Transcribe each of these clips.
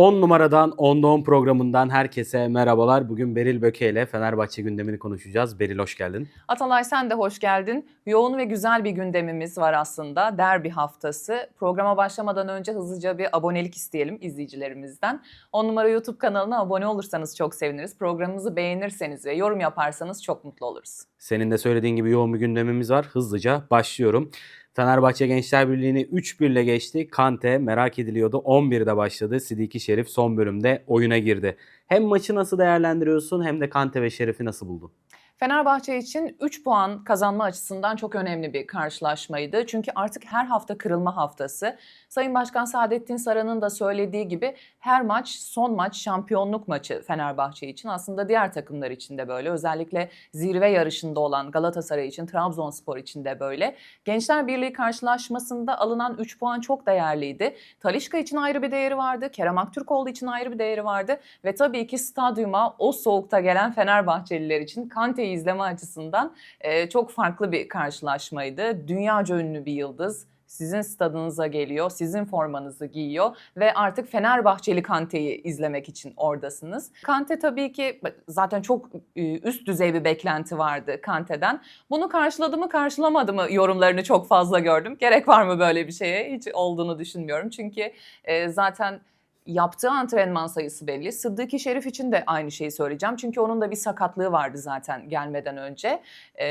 10 numaradan 10'da 10 programından herkese merhabalar. Bugün Beril Böke ile Fenerbahçe gündemini konuşacağız. Beril hoş geldin. Atalay sen de hoş geldin. Yoğun ve güzel bir gündemimiz var aslında. Derbi haftası. Programa başlamadan önce hızlıca bir abonelik isteyelim izleyicilerimizden. 10 numara YouTube kanalına abone olursanız çok seviniriz. Programımızı beğenirseniz ve yorum yaparsanız çok mutlu oluruz. Senin de söylediğin gibi yoğun bir gündemimiz var. Hızlıca başlıyorum. Fenerbahçe Gençler Birliği'ni 3-1 ile geçti. Kante merak ediliyordu. 11'de başladı. Sidiki Şerif son bölümde oyuna girdi. Hem maçı nasıl değerlendiriyorsun hem de Kante ve Şerif'i nasıl buldun? Fenerbahçe için 3 puan kazanma açısından çok önemli bir karşılaşmaydı. Çünkü artık her hafta kırılma haftası. Sayın Başkan Saadettin Saran'ın da söylediği gibi her maç son maç şampiyonluk maçı Fenerbahçe için. Aslında diğer takımlar için de böyle. Özellikle zirve yarışında olan Galatasaray için, Trabzonspor için de böyle. Gençler Birliği karşılaşmasında alınan 3 puan çok değerliydi. Talişka için ayrı bir değeri vardı. Kerem Aktürkoğlu için ayrı bir değeri vardı. Ve tabii ki stadyuma o soğukta gelen Fenerbahçeliler için Kante'yi izleme açısından e, çok farklı bir karşılaşmaydı. Dünyaca ünlü bir yıldız sizin stadınıza geliyor, sizin formanızı giyiyor ve artık Fenerbahçeli Kante'yi izlemek için oradasınız. Kante tabii ki zaten çok üst düzey bir beklenti vardı Kante'den. Bunu karşıladı mı karşılamadı mı yorumlarını çok fazla gördüm. Gerek var mı böyle bir şeye? Hiç olduğunu düşünmüyorum. Çünkü zaten yaptığı antrenman sayısı belli. Sıddıki Şerif için de aynı şeyi söyleyeceğim. Çünkü onun da bir sakatlığı vardı zaten gelmeden önce. Ee,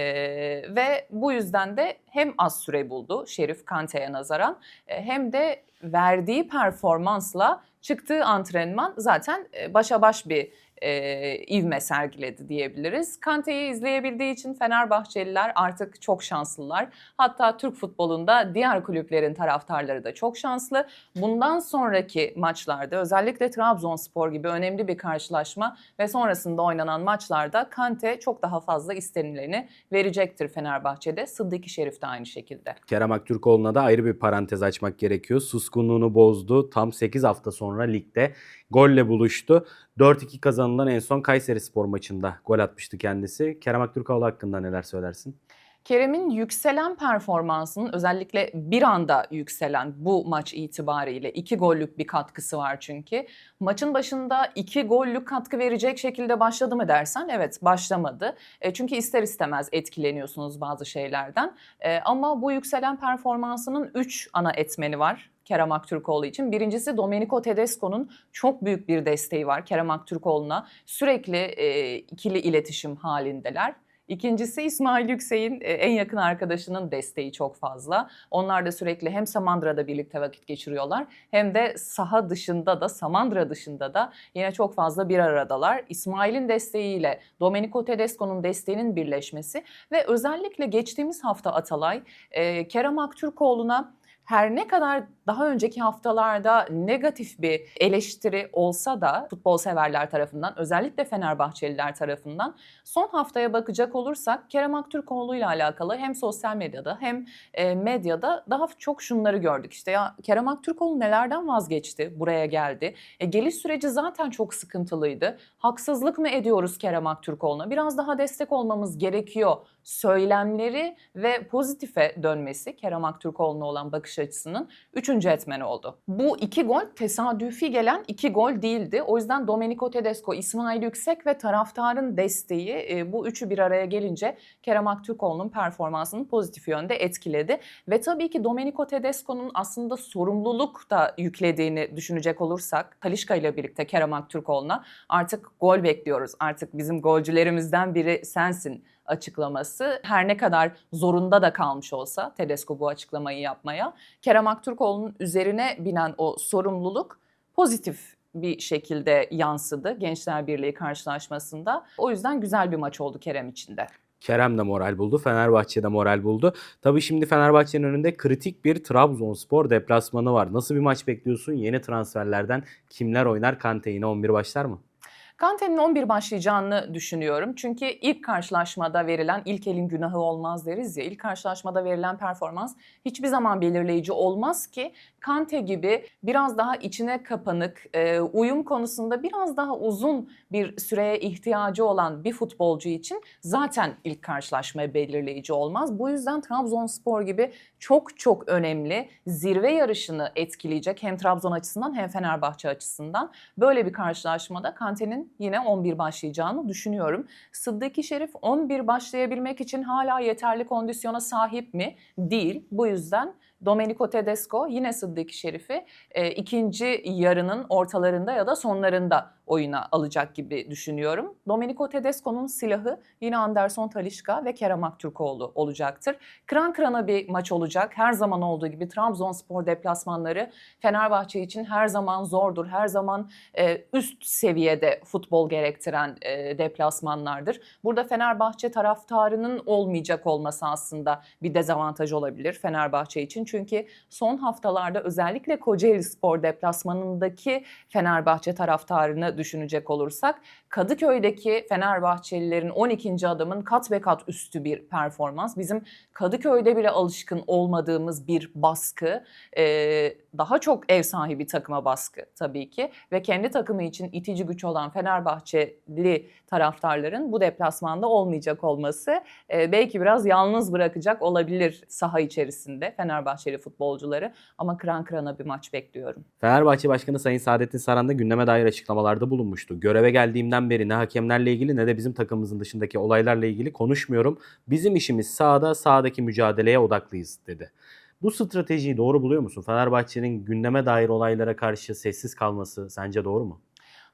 ve bu yüzden de hem az süre buldu Şerif Kante'ye nazaran e, hem de verdiği performansla çıktığı antrenman zaten e, başa baş bir e, ivme sergiledi diyebiliriz. Kante'yi izleyebildiği için Fenerbahçeliler artık çok şanslılar. Hatta Türk futbolunda diğer kulüplerin taraftarları da çok şanslı. Bundan sonraki maçlarda özellikle Trabzonspor gibi önemli bir karşılaşma ve sonrasında oynanan maçlarda Kante çok daha fazla istenileni verecektir Fenerbahçe'de. Sıddıki Şerif de aynı şekilde. Kerem Aktürkoğlu'na da ayrı bir parantez açmak gerekiyor. Suskunluğunu bozdu. Tam 8 hafta sonra ligde golle buluştu. 4-2 kazanılan en son Kayseri Spor maçında gol atmıştı kendisi. Kerem Aktürkoğlu hakkında neler söylersin? Kerem'in yükselen performansının özellikle bir anda yükselen bu maç itibariyle iki gollük bir katkısı var çünkü. Maçın başında iki gollük katkı verecek şekilde başladı mı dersen evet başlamadı. E, çünkü ister istemez etkileniyorsunuz bazı şeylerden. E, ama bu yükselen performansının üç ana etmeni var. Kerem Aktürkoğlu için. Birincisi Domenico Tedesco'nun çok büyük bir desteği var Kerem Aktürkoğlu'na. Sürekli e, ikili iletişim halindeler. İkincisi İsmail Yüksek'in e, en yakın arkadaşının desteği çok fazla. Onlar da sürekli hem Samandıra'da birlikte vakit geçiriyorlar hem de saha dışında da Samandıra dışında da yine çok fazla bir aradalar. İsmail'in desteğiyle Domenico Tedesco'nun desteğinin birleşmesi ve özellikle geçtiğimiz hafta Atalay e, Kerem Aktürkoğlu'na her ne kadar daha önceki haftalarda negatif bir eleştiri olsa da futbol severler tarafından özellikle Fenerbahçeliler tarafından son haftaya bakacak olursak Kerem Aktürkoğlu ile alakalı hem sosyal medyada hem e, medyada daha çok şunları gördük. İşte ya Kerem Aktürkoğlu nelerden vazgeçti buraya geldi. E, geliş süreci zaten çok sıkıntılıydı. Haksızlık mı ediyoruz Kerem Aktürkoğlu'na? Biraz daha destek olmamız gerekiyor söylemleri ve pozitife dönmesi Kerem Aktürkoğlu'na olan bakış açısının üçüncü etmeni oldu. Bu iki gol tesadüfi gelen iki gol değildi. O yüzden Domenico Tedesco, İsmail Yüksek ve taraftarın desteği e, bu üçü bir araya gelince Kerem Aktürkoğlu'nun performansını pozitif yönde etkiledi. Ve tabii ki Domenico Tedesco'nun aslında sorumluluk da yüklediğini düşünecek olursak Talişka ile birlikte Kerem Aktürkoğlu'na artık gol bekliyoruz. Artık bizim golcülerimizden biri sensin açıklaması her ne kadar zorunda da kalmış olsa Tedesco bu açıklamayı yapmaya Kerem Aktürkoğlu'nun üzerine binen o sorumluluk pozitif bir şekilde yansıdı Gençler Birliği karşılaşmasında. O yüzden güzel bir maç oldu Kerem için de. Kerem de moral buldu. Fenerbahçe de moral buldu. Tabii şimdi Fenerbahçe'nin önünde kritik bir Trabzonspor deplasmanı var. Nasıl bir maç bekliyorsun? Yeni transferlerden kimler oynar? Kante yine 11 başlar mı? Kante'nin 11 başlayacağını düşünüyorum. Çünkü ilk karşılaşmada verilen ilk elin günahı olmaz deriz ya. İlk karşılaşmada verilen performans hiçbir zaman belirleyici olmaz ki Kante gibi biraz daha içine kapanık, e, uyum konusunda biraz daha uzun bir süreye ihtiyacı olan bir futbolcu için zaten ilk karşılaşmaya belirleyici olmaz. Bu yüzden Trabzonspor gibi çok çok önemli zirve yarışını etkileyecek hem Trabzon açısından hem Fenerbahçe açısından böyle bir karşılaşmada Kante'nin yine 11 başlayacağını düşünüyorum. Sıddıki Şerif 11 başlayabilmek için hala yeterli kondisyona sahip mi? Değil. Bu yüzden Domenico Tedesco yine Sıddıki Şerif'i e, ikinci yarının ortalarında ya da sonlarında oyuna alacak gibi düşünüyorum. Domenico Tedesco'nun silahı yine Anderson Talişka ve Kerem Aktürkoğlu olacaktır. Kıran kırana bir maç olacak. Her zaman olduğu gibi Trabzonspor deplasmanları Fenerbahçe için her zaman zordur. Her zaman e, üst seviyede futbol gerektiren e, deplasmanlardır. Burada Fenerbahçe taraftarının olmayacak olması aslında bir dezavantaj olabilir Fenerbahçe için. Çünkü son haftalarda özellikle Kocaeli Spor deplasmanındaki Fenerbahçe taraftarını düşünecek olursak Kadıköy'deki Fenerbahçelilerin 12. adamın kat be kat üstü bir performans. Bizim Kadıköy'de bile alışkın olmadığımız bir baskı. Ee, daha çok ev sahibi takıma baskı tabii ki ve kendi takımı için itici güç olan Fenerbahçeli taraftarların bu deplasmanda olmayacak olması e, belki biraz yalnız bırakacak olabilir saha içerisinde Fenerbahçeli futbolcuları ama kıran kırana bir maç bekliyorum. Fenerbahçe Başkanı Sayın Saadettin Saran da gündeme dair açıklamalarda bulunmuştu. Göreve geldiğimden beri ne hakemlerle ilgili ne de bizim takımımızın dışındaki olaylarla ilgili konuşmuyorum. Bizim işimiz sahada, sahadaki mücadeleye odaklıyız dedi. Bu stratejiyi doğru buluyor musun? Fenerbahçe'nin gündeme dair olaylara karşı sessiz kalması sence doğru mu?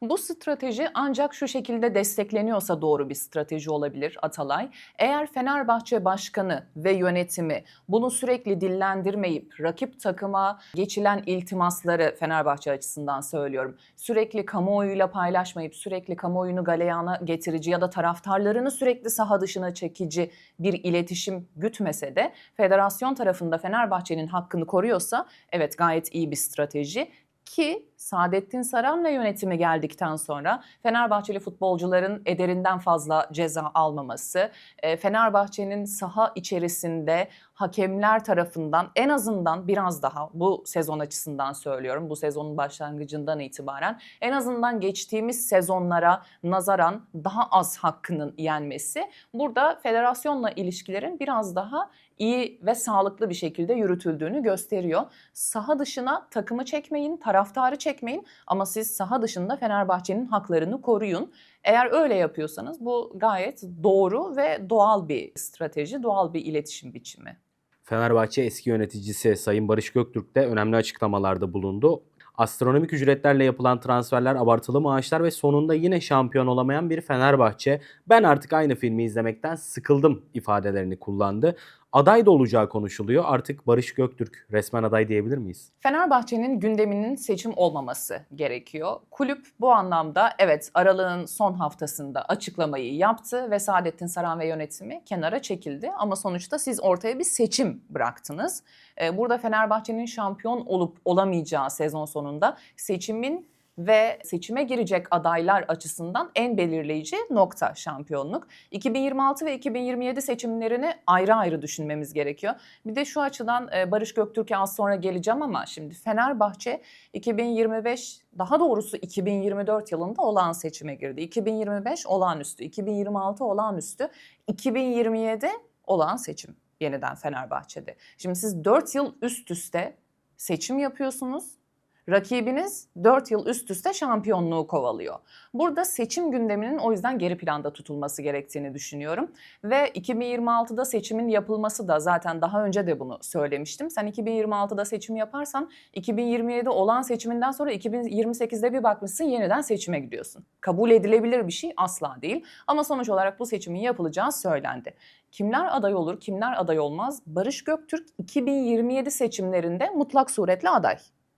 Bu strateji ancak şu şekilde destekleniyorsa doğru bir strateji olabilir Atalay. Eğer Fenerbahçe Başkanı ve yönetimi bunu sürekli dillendirmeyip rakip takıma geçilen iltimasları Fenerbahçe açısından söylüyorum. Sürekli kamuoyuyla paylaşmayıp sürekli kamuoyunu galeyana getirici ya da taraftarlarını sürekli saha dışına çekici bir iletişim gütmese de federasyon tarafında Fenerbahçe'nin hakkını koruyorsa evet gayet iyi bir strateji ki Saadettin Saran yönetimi geldikten sonra Fenerbahçeli futbolcuların ederinden fazla ceza almaması, e, Fenerbahçe'nin saha içerisinde hakemler tarafından en azından biraz daha bu sezon açısından söylüyorum, bu sezonun başlangıcından itibaren en azından geçtiğimiz sezonlara nazaran daha az hakkının yenmesi burada federasyonla ilişkilerin biraz daha iyi ve sağlıklı bir şekilde yürütüldüğünü gösteriyor. Saha dışına takımı çekmeyin, taraftarı çekmeyin ama siz saha dışında Fenerbahçe'nin haklarını koruyun. Eğer öyle yapıyorsanız bu gayet doğru ve doğal bir strateji, doğal bir iletişim biçimi. Fenerbahçe eski yöneticisi Sayın Barış Göktürk de önemli açıklamalarda bulundu. Astronomik ücretlerle yapılan transferler, abartılı maaşlar ve sonunda yine şampiyon olamayan bir Fenerbahçe. Ben artık aynı filmi izlemekten sıkıldım ifadelerini kullandı. Aday da olacağı konuşuluyor. Artık Barış Göktürk resmen aday diyebilir miyiz? Fenerbahçe'nin gündeminin seçim olmaması gerekiyor. Kulüp bu anlamda evet aralığın son haftasında açıklamayı yaptı ve Saadettin Saran ve yönetimi kenara çekildi. Ama sonuçta siz ortaya bir seçim bıraktınız. Ee, Burada Fenerbahçe'nin şampiyon olup olamayacağı sezon sonunda seçimin ve seçime girecek adaylar açısından en belirleyici nokta şampiyonluk. 2026 ve 2027 seçimlerini ayrı ayrı düşünmemiz gerekiyor. Bir de şu açıdan e, Barış Göktürk'e az sonra geleceğim ama şimdi Fenerbahçe 2025 daha doğrusu 2024 yılında olağan seçime girdi. 2025 olağanüstü, 2026 olağanüstü, 2027 olağan seçim yeniden Fenerbahçe'de. Şimdi siz 4 yıl üst üste seçim yapıyorsunuz. Rakibiniz 4 yıl üst üste şampiyonluğu kovalıyor. Burada seçim gündeminin o yüzden geri planda tutulması gerektiğini düşünüyorum. Ve 2026'da seçimin yapılması da zaten daha önce de bunu söylemiştim. Sen 2026'da seçim yaparsan 2027 olan seçiminden sonra 2028'de bir bakmışsın yeniden seçime gidiyorsun. Kabul edilebilir bir şey asla değil. Ama sonuç olarak bu seçimin yapılacağı söylendi. Kimler aday olur, kimler aday olmaz? Barış Göktürk 2027 seçimlerinde mutlak suretle aday.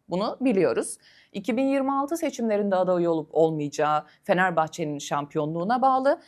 Bunu biliyoruz. 2026 seçimlerinde aday olup olmayacağı Fenerbahçe'nin şampiyonluğuna bağlı.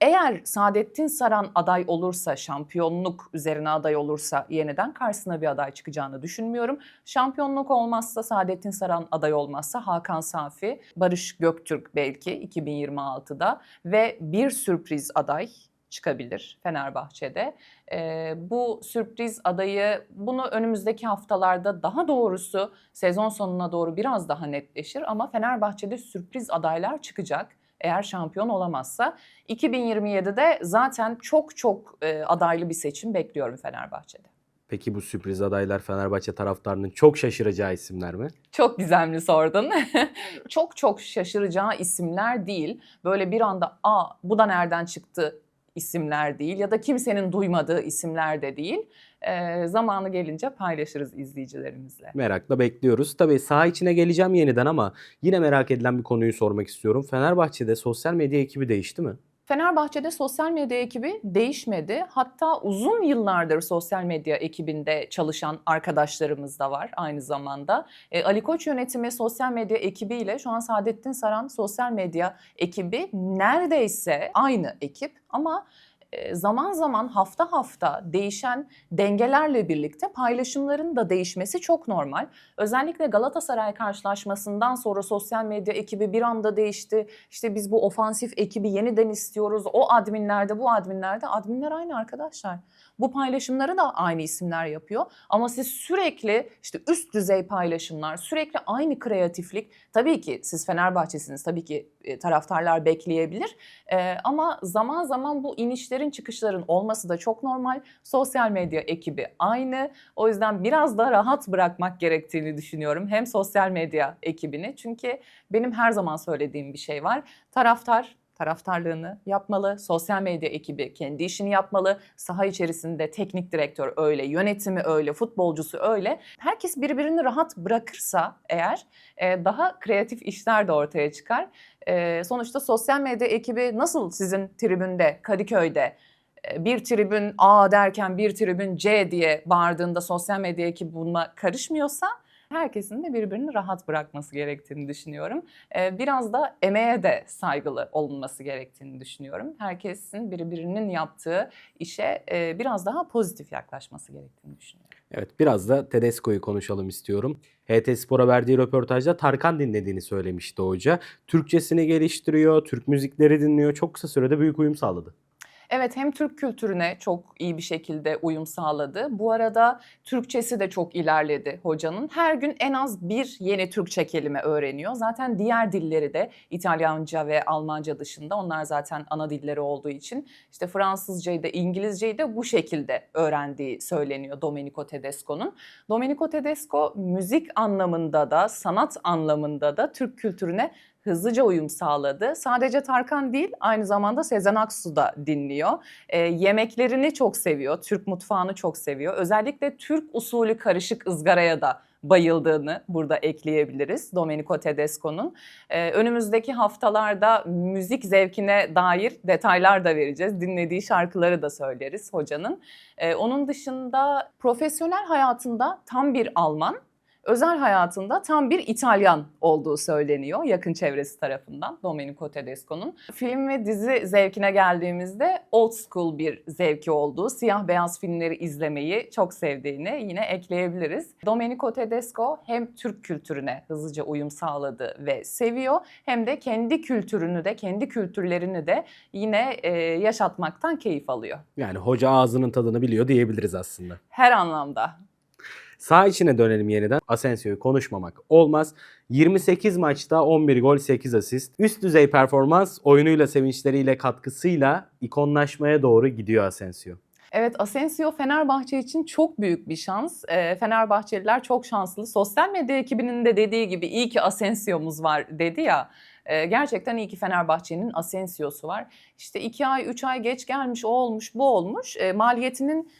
Eğer Saadettin Saran aday olursa, şampiyonluk üzerine aday olursa yeniden karşısına bir aday çıkacağını düşünmüyorum. Şampiyonluk olmazsa Saadettin Saran aday olmazsa Hakan Safi, Barış Göktürk belki 2026'da ve bir sürpriz aday çıkabilir Fenerbahçe'de. Ee, bu sürpriz adayı bunu önümüzdeki haftalarda daha doğrusu sezon sonuna doğru biraz daha netleşir ama Fenerbahçe'de sürpriz adaylar çıkacak eğer şampiyon olamazsa. 2027'de zaten çok çok e, adaylı bir seçim bekliyorum Fenerbahçe'de. Peki bu sürpriz adaylar Fenerbahçe taraftarının çok şaşıracağı isimler mi? Çok gizemli sordun. çok çok şaşıracağı isimler değil. Böyle bir anda aa bu da nereden çıktı isimler değil ya da kimsenin duymadığı isimler de değil. Ee, zamanı gelince paylaşırız izleyicilerimizle. Merakla bekliyoruz. Tabii saha içine geleceğim yeniden ama yine merak edilen bir konuyu sormak istiyorum. Fenerbahçe'de sosyal medya ekibi değişti mi? Fenerbahçe'de sosyal medya ekibi değişmedi. Hatta uzun yıllardır sosyal medya ekibinde çalışan arkadaşlarımız da var aynı zamanda. E, Ali Koç yönetimi sosyal medya ekibiyle şu an Saadettin Saran sosyal medya ekibi neredeyse aynı ekip ama zaman zaman hafta hafta değişen dengelerle birlikte paylaşımların da değişmesi çok normal. Özellikle Galatasaray karşılaşmasından sonra sosyal medya ekibi bir anda değişti. İşte biz bu ofansif ekibi yeniden istiyoruz. O adminlerde, bu adminlerde adminler aynı arkadaşlar. Bu paylaşımları da aynı isimler yapıyor. Ama siz sürekli işte üst düzey paylaşımlar, sürekli aynı kreatiflik. Tabii ki siz Fenerbahçesiniz. Tabii ki e, taraftarlar bekleyebilir. E, ama zaman zaman bu inişlerin çıkışların olması da çok normal. Sosyal medya ekibi aynı. O yüzden biraz da rahat bırakmak gerektiğini düşünüyorum. Hem sosyal medya ekibini. Çünkü benim her zaman söylediğim bir şey var. Taraftar taraftarlığını yapmalı. Sosyal medya ekibi kendi işini yapmalı. Saha içerisinde teknik direktör öyle, yönetimi öyle, futbolcusu öyle. Herkes birbirini rahat bırakırsa eğer e, daha kreatif işler de ortaya çıkar. E, sonuçta sosyal medya ekibi nasıl sizin tribünde, Kadıköy'de e, bir tribün A derken bir tribün C diye bağırdığında sosyal medya ekibi buna karışmıyorsa herkesin de birbirini rahat bırakması gerektiğini düşünüyorum. Ee, Biraz da emeğe de saygılı olunması gerektiğini düşünüyorum. Herkesin birbirinin yaptığı işe e, biraz daha pozitif yaklaşması gerektiğini düşünüyorum. Evet biraz da Tedesco'yu konuşalım istiyorum. HT Spor'a verdiği röportajda Tarkan dinlediğini söylemişti hoca. Türkçesini geliştiriyor, Türk müzikleri dinliyor. Çok kısa sürede büyük uyum sağladı. Evet hem Türk kültürüne çok iyi bir şekilde uyum sağladı. Bu arada Türkçesi de çok ilerledi hocanın. Her gün en az bir yeni Türkçe kelime öğreniyor. Zaten diğer dilleri de İtalyanca ve Almanca dışında onlar zaten ana dilleri olduğu için işte Fransızcayı da İngilizceyi de bu şekilde öğrendiği söyleniyor Domenico Tedesco'nun. Domenico Tedesco müzik anlamında da sanat anlamında da Türk kültürüne hızlıca uyum sağladı. Sadece Tarkan değil aynı zamanda Sezen Aksu da dinliyor. E, yemeklerini çok seviyor, Türk mutfağını çok seviyor. Özellikle Türk usulü karışık ızgaraya da bayıldığını burada ekleyebiliriz Domenico Tedesco'nun. Ee, önümüzdeki haftalarda müzik zevkine dair detaylar da vereceğiz. Dinlediği şarkıları da söyleriz hocanın. Ee, onun dışında profesyonel hayatında tam bir Alman, özel hayatında tam bir İtalyan olduğu söyleniyor yakın çevresi tarafından Domenico Tedesco'nun. Film ve dizi zevkine geldiğimizde old school bir zevki olduğu, siyah beyaz filmleri izlemeyi çok sevdiğini yine ekleyebiliriz. Domenico Tedesco hem Türk kültürüne hızlıca uyum sağladı ve seviyor hem de kendi kültürünü de kendi kültürlerini de yine e, yaşatmaktan keyif alıyor. Yani hoca ağzının tadını biliyor diyebiliriz aslında. Her anlamda. Sağ içine dönelim yeniden. Asensio'yu konuşmamak olmaz. 28 maçta 11 gol 8 asist. Üst düzey performans oyunuyla sevinçleriyle katkısıyla ikonlaşmaya doğru gidiyor Asensio. Evet Asensio Fenerbahçe için çok büyük bir şans. E, Fenerbahçeliler çok şanslı. Sosyal medya ekibinin de dediği gibi iyi ki Asensio'muz var dedi ya. E, gerçekten iyi ki Fenerbahçe'nin Asensio'su var. İşte iki ay, üç ay geç gelmiş, o olmuş, bu olmuş. E, maliyetinin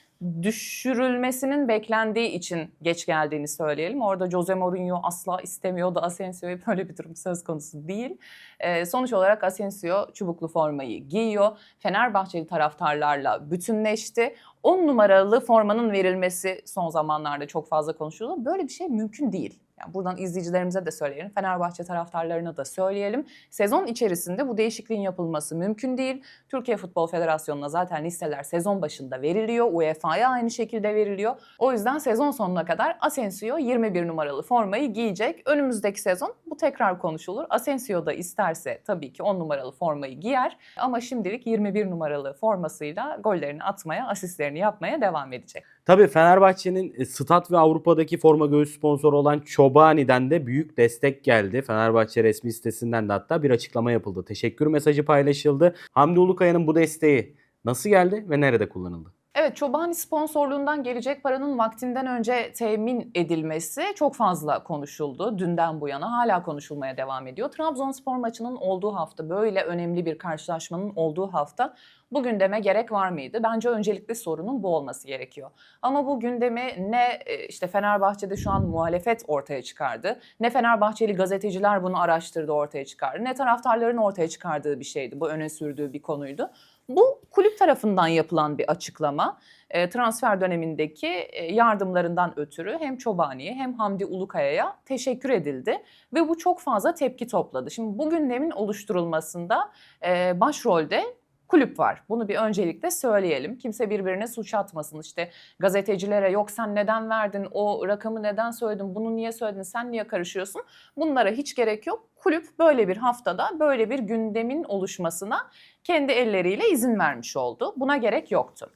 düşürülmesinin beklendiği için geç geldiğini söyleyelim. Orada Jose Mourinho asla istemiyordu Asensio'yu. Böyle bir durum söz konusu değil. Ee, sonuç olarak Asensio çubuklu formayı giyiyor. Fenerbahçeli taraftarlarla bütünleşti. 10 numaralı formanın verilmesi son zamanlarda çok fazla konuşuluyor. Böyle bir şey mümkün değil. Yani buradan izleyicilerimize de söyleyelim, Fenerbahçe taraftarlarına da söyleyelim. Sezon içerisinde bu değişikliğin yapılması mümkün değil. Türkiye Futbol Federasyonu'na zaten listeler sezon başında veriliyor. UEFA'ya aynı şekilde veriliyor. O yüzden sezon sonuna kadar Asensio 21 numaralı formayı giyecek. Önümüzdeki sezon bu tekrar konuşulur. Asensio da isterse tabii ki 10 numaralı formayı giyer. Ama şimdilik 21 numaralı formasıyla gollerini atmaya, asistlerini yapmaya devam edecek. Tabii Fenerbahçe'nin e, stat ve Avrupa'daki forma göğüs sponsoru olan Çobani'den de büyük destek geldi. Fenerbahçe resmi sitesinden de hatta bir açıklama yapıldı. Teşekkür mesajı paylaşıldı. Hamdi Ulukaya'nın bu desteği nasıl geldi ve nerede kullanıldı? Evet, Çobani sponsorluğundan gelecek paranın vaktinden önce temin edilmesi çok fazla konuşuldu. Dünden bu yana hala konuşulmaya devam ediyor. Trabzonspor maçının olduğu hafta, böyle önemli bir karşılaşmanın olduğu hafta bu gündeme gerek var mıydı? Bence öncelikli sorunun bu olması gerekiyor. Ama bu gündemi ne e, işte Fenerbahçe'de şu an muhalefet ortaya çıkardı, ne Fenerbahçeli gazeteciler bunu araştırdı ortaya çıkardı, ne taraftarların ortaya çıkardığı bir şeydi. Bu öne sürdüğü bir konuydu. Bu kulüp tarafından yapılan bir açıklama. E, transfer dönemindeki e, yardımlarından ötürü hem Çobani'ye hem Hamdi Ulukaya'ya teşekkür edildi ve bu çok fazla tepki topladı. Şimdi bu gündemin oluşturulmasında e, başrolde kulüp var. Bunu bir öncelikle söyleyelim. Kimse birbirine suç atmasın. İşte gazetecilere yok sen neden verdin, o rakamı neden söyledin, bunu niye söyledin, sen niye karışıyorsun? Bunlara hiç gerek yok. Kulüp böyle bir haftada böyle bir gündemin oluşmasına kendi elleriyle izin vermiş oldu. Buna gerek yoktu.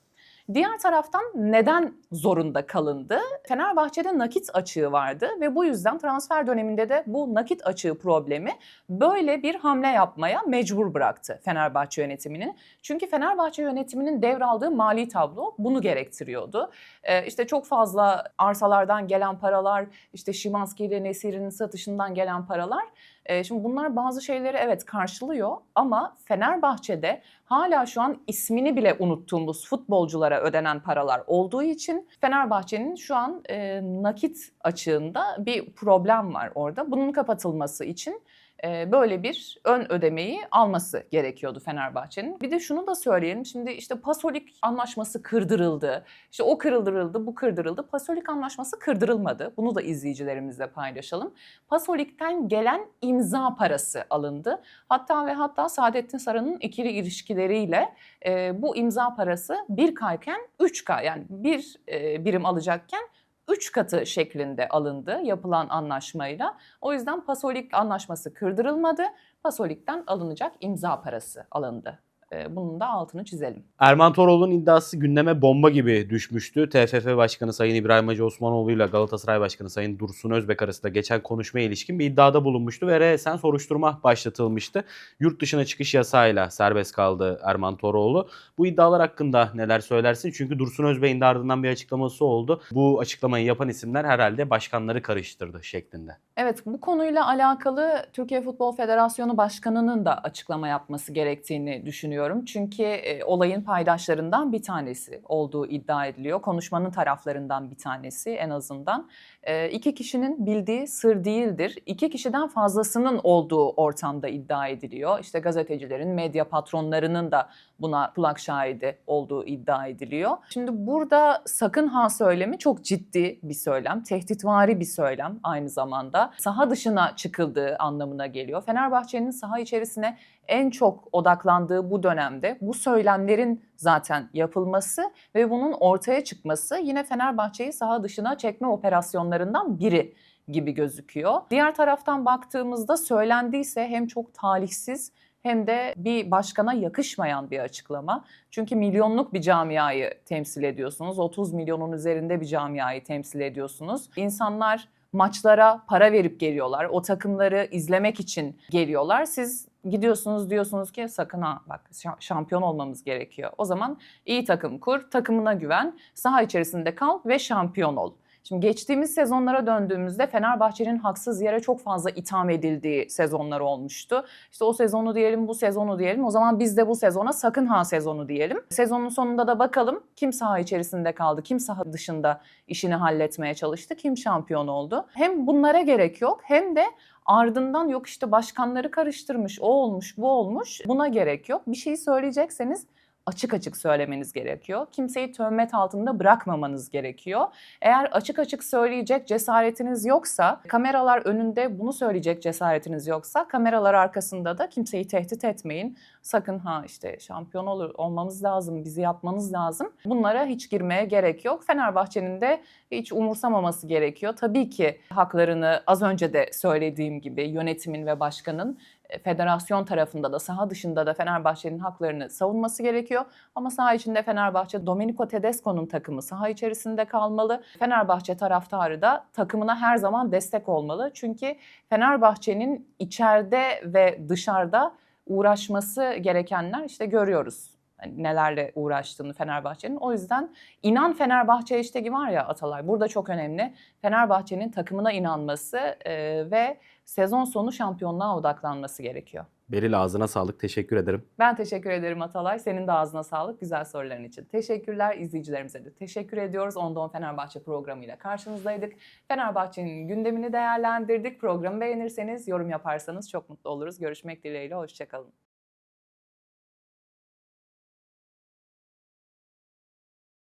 Diğer taraftan neden zorunda kalındı? Fenerbahçe'de nakit açığı vardı ve bu yüzden transfer döneminde de bu nakit açığı problemi böyle bir hamle yapmaya mecbur bıraktı Fenerbahçe yönetiminin. Çünkü Fenerbahçe yönetiminin devraldığı mali tablo bunu gerektiriyordu. Ee, işte çok fazla arsalardan gelen paralar, işte Şimanski ile Nesir'in satışından gelen paralar. Ee, şimdi bunlar bazı şeyleri evet karşılıyor ama Fenerbahçe'de hala şu an ismini bile unuttuğumuz futbolculara ödenen paralar olduğu için Fenerbahçe'nin şu an e, nakit açığında bir problem var orada. Bunun kapatılması için e, böyle bir ön ödemeyi alması gerekiyordu Fenerbahçe'nin. Bir de şunu da söyleyelim. Şimdi işte Pasolik anlaşması kırdırıldı. İşte o kırıldırıldı, bu kırdırıldı. Pasolik anlaşması kırdırılmadı. Bunu da izleyicilerimizle paylaşalım. Pasolik'ten gelen imza parası alındı. Hatta ve hatta Saadettin Saran'ın ikili ilişkileriyle bu imza parası 1K'yken 3K yani bir birim alacakken 3 katı şeklinde alındı yapılan anlaşmayla. O yüzden Pasolik anlaşması kırdırılmadı. Pasolik'ten alınacak imza parası alındı. Ee, Bunun da altını çizelim. Erman Toroğlu'nun iddiası gündeme bomba gibi düşmüştü. TFF Başkanı Sayın İbrahim Hacı Osmanoğlu ile Galatasaray Başkanı Sayın Dursun Özbek arasında geçen konuşmaya ilişkin bir iddiada bulunmuştu ve resen soruşturma başlatılmıştı. Yurt dışına çıkış yasağıyla serbest kaldı Erman Toroğlu. Bu iddialar hakkında neler söylersin? Çünkü Dursun Özbek'in de ardından bir açıklaması oldu. Bu açıklamayı yapan isimler herhalde başkanları karıştırdı şeklinde. Evet bu konuyla alakalı Türkiye Futbol Federasyonu Başkanı'nın da açıklama yapması gerektiğini düşünüyorum. Çünkü e, olayın paydaşlarından bir tanesi olduğu iddia ediliyor. Konuşmanın taraflarından bir tanesi en azından. E, iki kişinin bildiği sır değildir. İki kişiden fazlasının olduğu ortamda iddia ediliyor. İşte gazetecilerin, medya patronlarının da buna kulak şahidi olduğu iddia ediliyor. Şimdi burada sakın ha söylemi çok ciddi bir söylem, tehditvari bir söylem aynı zamanda. Saha dışına çıkıldığı anlamına geliyor. Fenerbahçe'nin saha içerisine en çok odaklandığı bu dönemde bu söylemlerin zaten yapılması ve bunun ortaya çıkması yine Fenerbahçe'yi saha dışına çekme operasyonlarından biri gibi gözüküyor. Diğer taraftan baktığımızda söylendiyse hem çok talihsiz hem de bir başkana yakışmayan bir açıklama. Çünkü milyonluk bir camiayı temsil ediyorsunuz. 30 milyonun üzerinde bir camiayı temsil ediyorsunuz. İnsanlar maçlara para verip geliyorlar. O takımları izlemek için geliyorlar. Siz gidiyorsunuz diyorsunuz ki sakın ha bak şampiyon olmamız gerekiyor. O zaman iyi takım kur, takımına güven, saha içerisinde kal ve şampiyon ol. Şimdi geçtiğimiz sezonlara döndüğümüzde Fenerbahçe'nin haksız yere çok fazla itham edildiği sezonlar olmuştu. İşte o sezonu diyelim, bu sezonu diyelim. O zaman biz de bu sezona sakın ha sezonu diyelim. Sezonun sonunda da bakalım kim saha içerisinde kaldı, kim saha dışında işini halletmeye çalıştı, kim şampiyon oldu. Hem bunlara gerek yok hem de ardından yok işte başkanları karıştırmış, o olmuş, bu olmuş. Buna gerek yok. Bir şey söyleyecekseniz açık açık söylemeniz gerekiyor. Kimseyi töhmet altında bırakmamanız gerekiyor. Eğer açık açık söyleyecek cesaretiniz yoksa, kameralar önünde bunu söyleyecek cesaretiniz yoksa, kameralar arkasında da kimseyi tehdit etmeyin. Sakın ha işte şampiyon olur olmamız lazım, bizi yapmanız lazım. Bunlara hiç girmeye gerek yok. Fenerbahçe'nin de hiç umursamaması gerekiyor. Tabii ki haklarını az önce de söylediğim gibi yönetimin ve başkanın federasyon tarafında da saha dışında da Fenerbahçe'nin haklarını savunması gerekiyor. Ama saha içinde Fenerbahçe Domenico Tedesco'nun takımı saha içerisinde kalmalı. Fenerbahçe taraftarı da takımına her zaman destek olmalı. Çünkü Fenerbahçe'nin içeride ve dışarıda uğraşması gerekenler işte görüyoruz. Hani nelerle uğraştığını Fenerbahçe'nin. O yüzden inan Fenerbahçe hashtag'i var ya Atalay. Burada çok önemli. Fenerbahçe'nin takımına inanması e, ve sezon sonu şampiyonluğa odaklanması gerekiyor. Beril ağzına sağlık. Teşekkür ederim. Ben teşekkür ederim Atalay. Senin de ağzına sağlık güzel soruların için. Teşekkürler izleyicilerimize de. Teşekkür ediyoruz. Onda On Fenerbahçe programıyla karşınızdaydık. Fenerbahçe'nin gündemini değerlendirdik. Programı beğenirseniz, yorum yaparsanız çok mutlu oluruz. Görüşmek dileğiyle. Hoşçakalın.